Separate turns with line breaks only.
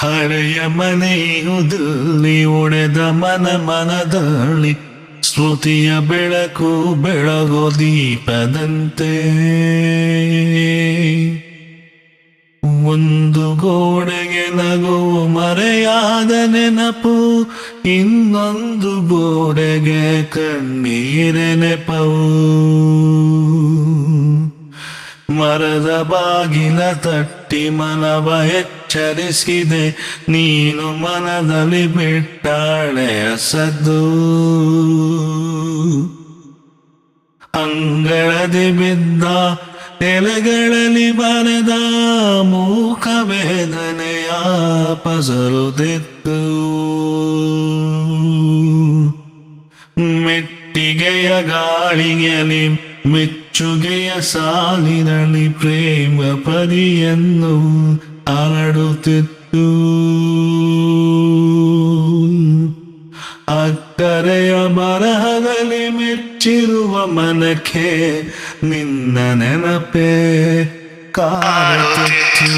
ಹಳೆಯ ಮನೆಯುದಲ್ಲಿ ಒಡೆದ ಮನ ಮನದಲ್ಲಿ ಸ್ಮೃತಿಯ ಬೆಳಕು ಬೆಳಗೋ ದೀಪದಂತೆ. ಒಂದು ಗೋಡೆಗೆ ನಗುವ ಮರೆಯಾದ ನೆನಪು, ಇನ್ನೊಂದು ಗೋಡೆಗೆ ಕಣ್ಣೀರ ನೆಪವು ಮರದ ಬಾಗಿಲ ತಟ್ಟಿ ಮನವ ಎಚ್ಚರಿಸಿದೆ ನೀನು ಮನದಲ್ಲಿ ಬಿಟ್ಟಾಳೆ ಅಸದ್ದು. ಅಂಗಳದಿ ಬಿದ್ದ, ನೆಲೆಗಳಲ್ಲಿ ಬರೆದ ಮೂಕ ವೇದನೆಯ ಪಸರುತ್ತಿತ್ತು ಮೆಟ್ಟಿಗೆಯ ಗಾಳಿಯಲ್ಲಿ ಮೆಚ್ಚುಗೆಯ ಸಾಲಿನಲ್ಲಿ ಪ್ರೇಮ ಪರಿಯನ್ನು ಹರಡುತ್ತಿತ್ತು ಅಕ್ಕರೆಯ ಬರಹದಲ್ಲಿ ಮೆಚ್ಚಿರುವ ಮನಕ್ಕೆ ನಿನ್ನ ನೆನಪೇ ಕಾಡುತ್ತಿತ್ತು